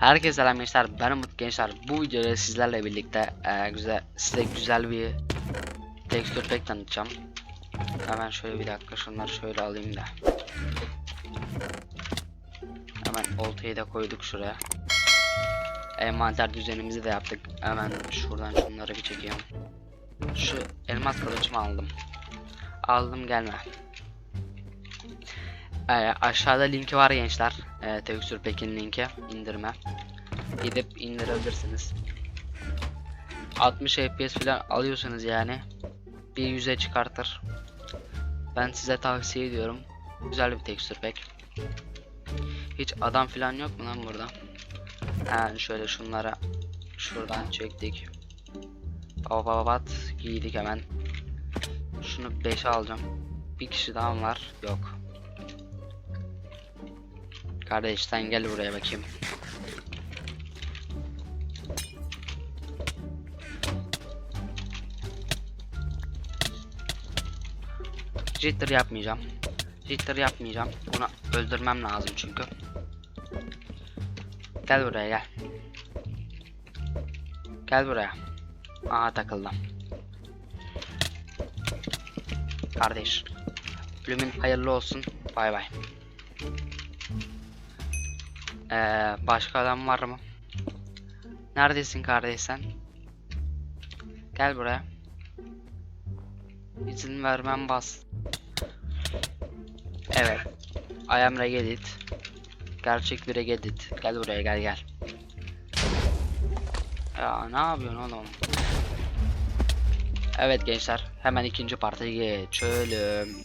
Herkese selam gençler. Ben Umut gençler. Bu videoda sizlerle birlikte e, güzel size güzel bir tekstür pack tanıtacağım. Hemen şöyle bir dakika şunları şöyle alayım da. Hemen oltayı da koyduk şuraya. Envanter düzenimizi de yaptık. Hemen şuradan şunları bir çekeyim. Şu elmas kılıçımı aldım. Aldım gelme. Ee, aşağıda linki var gençler. Ee, Texture Pack'in linki indirme. Gidip indirebilirsiniz. 60 FPS falan alıyorsanız yani bir yüze çıkartır. Ben size tavsiye ediyorum. Güzel bir Texture Pack. Hiç adam falan yok mu lan burada? Yani şöyle şunlara şuradan çektik. Baba baba bat giydik hemen. Şunu 5'e alacağım. Bir kişi daha var? Yok. Kardeş sen gel buraya bakayım. Jitter yapmayacağım. Jitter yapmayacağım. Bunu öldürmem lazım çünkü. Gel buraya gel. Gel buraya. Aha takıldım. Kardeş. Ölümün hayırlı olsun. Bay bay. Ee, başka adam var mı? Neredesin kardeş sen? Gel buraya. İzin vermem bas. Evet. I am Regedit. Gerçek bir Regedit. Gel buraya gel gel. Ya ne yapıyorsun oğlum? Evet gençler hemen ikinci partiye geçelim.